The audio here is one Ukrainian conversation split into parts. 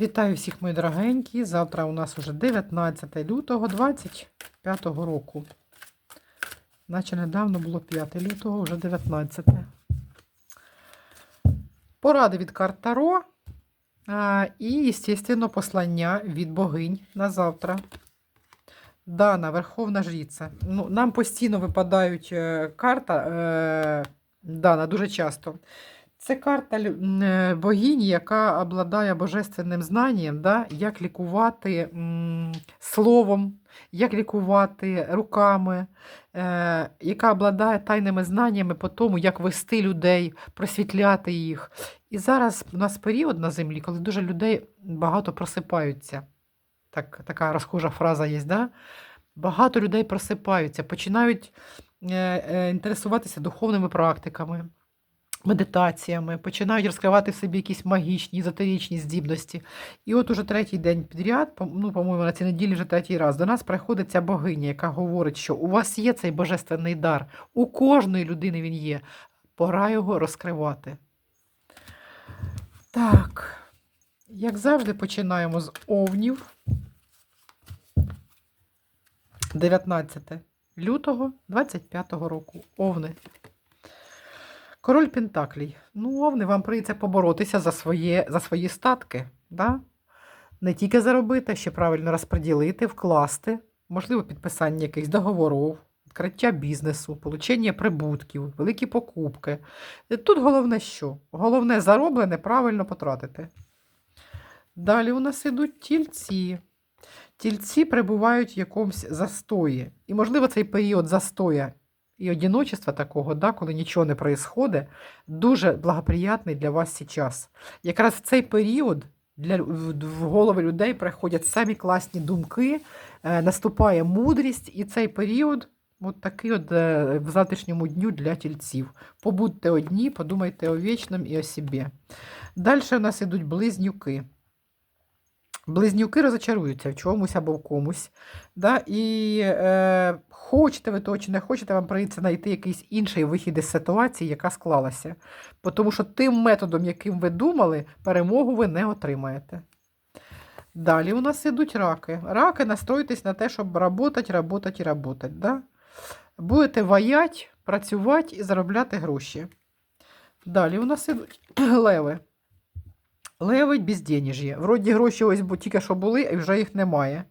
Вітаю всіх, мої дорогенькі. Завтра у нас уже 19 лютого 25 року. Наче недавно було 5 лютого, вже 19. Поради від карт Таро. І, звісно, послання від богинь на завтра. Дана, Верховна Жриця. Ну, нам постійно випадають е, карта е, Дана дуже часто. Це карта е, богині, яка обладає божественним знанням, да? як лікувати словом, як лікувати руками, е, яка обладає тайними знаннями по тому, як вести людей, просвітляти їх. І зараз у нас період на землі, коли дуже людей багато просипаються. Так, така розхожа фраза є, да? Багато людей просипаються, починають е, інтересуватися духовними практиками медитаціями, починають розкривати в собі якісь магічні, езотеричні здібності. І от уже третій день підряд, ну, по-моєму, на цій неділі вже третій раз, до нас приходить ця богиня, яка говорить, що у вас є цей божественний дар, у кожної людини він є. Пора його розкривати. Так, як завжди, починаємо з овнів. 19 лютого 25 року. Овни. Король Пентаклій. Ну, овни, вам прийдеться поборотися за, своє, за свої статки. Да? Не тільки заробити, а ще правильно розподілити, вкласти, можливо, підписання якихось договорів, відкриття бізнесу, получення прибутків, великі покупки. Е, Тут головне що? Головне зароблене правильно потратити. Далі у нас ідуть тільці. Тільці перебувають в якомусь застої. І, можливо, цей період застоя і одиночества такого, да, коли нічого не происходить, дуже благоприятний для вас зараз. Якраз в цей період для, в, голови людей приходять самі класні думки, е, наступає мудрість, і цей період от такий от е, в завтрашньому дню для тільців. Побудьте одні, подумайте о вічному і о собі. Далі у нас ідуть близнюки. Близнюки розочаруються в чомусь або в комусь. Да? І е, хочете ви того чи не хочете, вам прийдеться знайти якийсь інший вихід із ситуації, яка склалася. Тому що тим методом, яким ви думали, перемогу ви не отримаєте. Далі у нас ідуть раки. Раки настройтесь на те, щоб работать, работать і работать. Да? Будете ваять, працювати і заробляти гроші. Далі у нас ідуть леви. Леви безденеж'я. Вроді гроші ось тільки що були, і вже їх немає.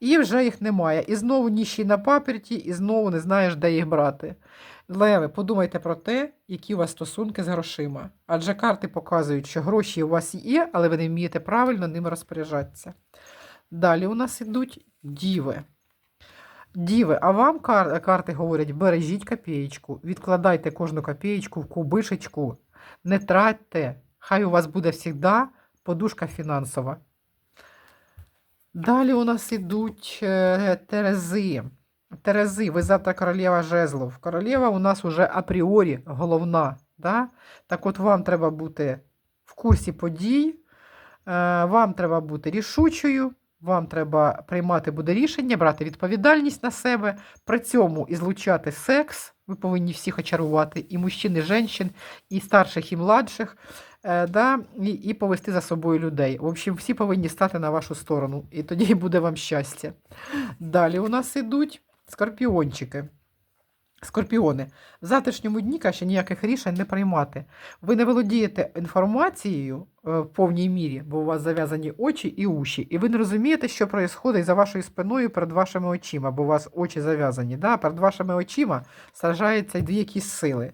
І вже їх немає. І знову ніщий на паперті, і знову не знаєш, де їх брати. Леви, подумайте про те, які у вас стосунки з грошима. Адже карти показують, що гроші у вас є, але ви не вмієте правильно ними розпоряджатися. Далі у нас ідуть діви. Діви, а вам кар- карти говорять: бережіть копієчку, відкладайте кожну копієчку в кубишечку, не тратьте. Хай у вас буде завжди подушка фінансова. Далі у нас ідуть е, Терези. Терези, ви завтра королева жезлов. Королева у нас уже апріорі головна. Да? Так от вам треба бути в курсі подій, е, вам треба бути рішучою, вам треба приймати буде рішення, брати відповідальність на себе, при цьому і злучати секс. Ви повинні всіх очарувати, і мужчин, і жінчин, і старших, і младших да, і, і повести за собою людей. В общем, всі повинні стати на вашу сторону, і тоді буде вам щастя. Далі у нас ідуть скорпіончики. Скорпіони. В завтрашньому дні каже, ніяких рішень не приймати. Ви не володієте інформацією е, в повній мірі, бо у вас зав'язані очі і уші, і ви не розумієте, що відбувається за вашою спиною перед вашими очима, бо у вас очі зав'язані. Да? Перед вашими очима сражаються дві якісь сили.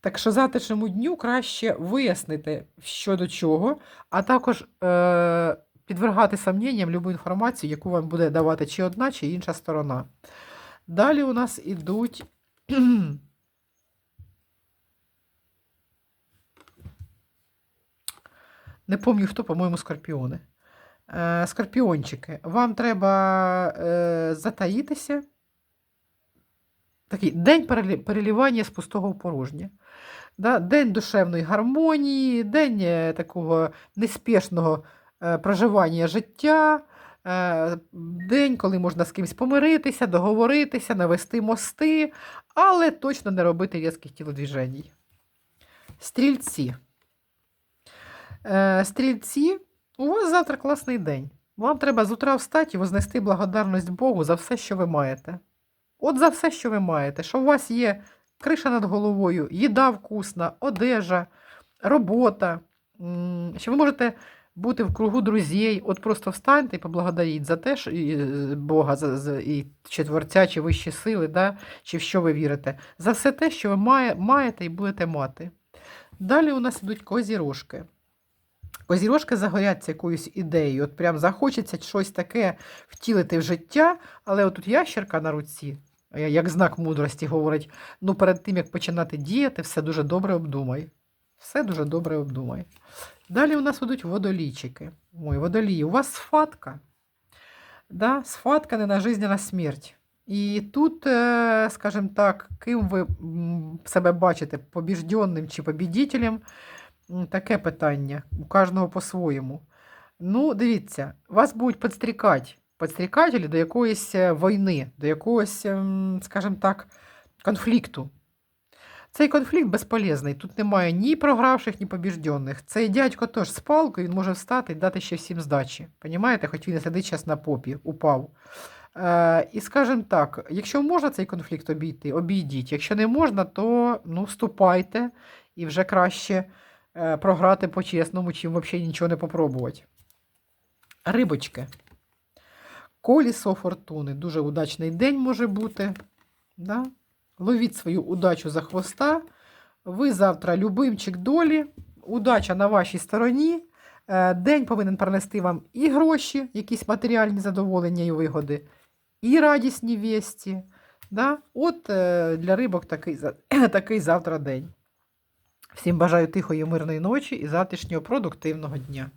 Так що завтрашньому дню краще вияснити, що до чого, а також е- підвергати сумнінням любу інформацію, яку вам буде давати чи одна, чи інша сторона. Далі у нас ідуть. Не пам'ятаю хто, по-моєму, скорпіони. Е, скорпіончики. Вам треба е, затаїтися. Такий день перелі- перелівання з пустого в порожнє. Да? День душевної гармонії, день е, такого неспішного е, проживання життя, е, день, коли можна з кимось помиритися, договоритися, навести мости, але точно не робити різких тілодвіжень. Стрільці. Стрільці У вас завтра класний день. Вам треба з утра встати і вознести благодарність Богу за все, що ви маєте. От за все, що ви маєте, що у вас є криша над головою, їда вкусна, одежа, робота, що ви можете бути в кругу друзей. От просто встаньте і поблагодаріть за те, що е, Бога, за, за, і чи Творця, чи вищі сили, да, чи в що ви вірите. За все те, що ви має, маєте і будете мати. Далі у нас ідуть козірожки. Козірожки загоряться якоюсь ідеєю, от прям захочеться щось таке втілити в життя, але отут ящерка на руці, як знак мудрості, говорить: ну перед тим, як починати діяти, все дуже добре обдумай. Все дуже добре обдумай. Далі у нас будуть водолійчики. Ой, водолії, у вас сфатка. Да? Сфатка не на жизнь, а на смерть. І тут, е, скажімо так, ким ви себе бачите, побіжденним чи побідітелем, таке питання. У кожного по-своєму. Ну, дивіться, вас будуть підстрікати, підстрікателі до якоїсь е, війни, до якогось, ем, скажімо так, конфлікту. Цей конфлікт безполезний. Тут немає ні програвших, ні побіжденних. Цей дядько теж з палкою, він може встати і дати ще всім здачі. Понімаєте? Хоч він і сидить зараз на попі, упав. Е, і скажімо так, якщо можна цей конфлікт обійти, обійдіть. Якщо не можна, то ну, вступайте і вже краще е, програти по-чесному, чим взагалі нічого не попробувати. Рибочки. Колісо фортуни. Дуже удачний день може бути. Да? Ловіть свою удачу за хвоста. Ви завтра любимчик долі. Удача на вашій стороні. Е, День повинен принести вам і гроші, якісь матеріальні задоволення і вигоди, і радісні вісті. Да? От е, для рибок такий, такий завтра день. Всім бажаю тихої, мирної ночі і завтрашнього продуктивного дня.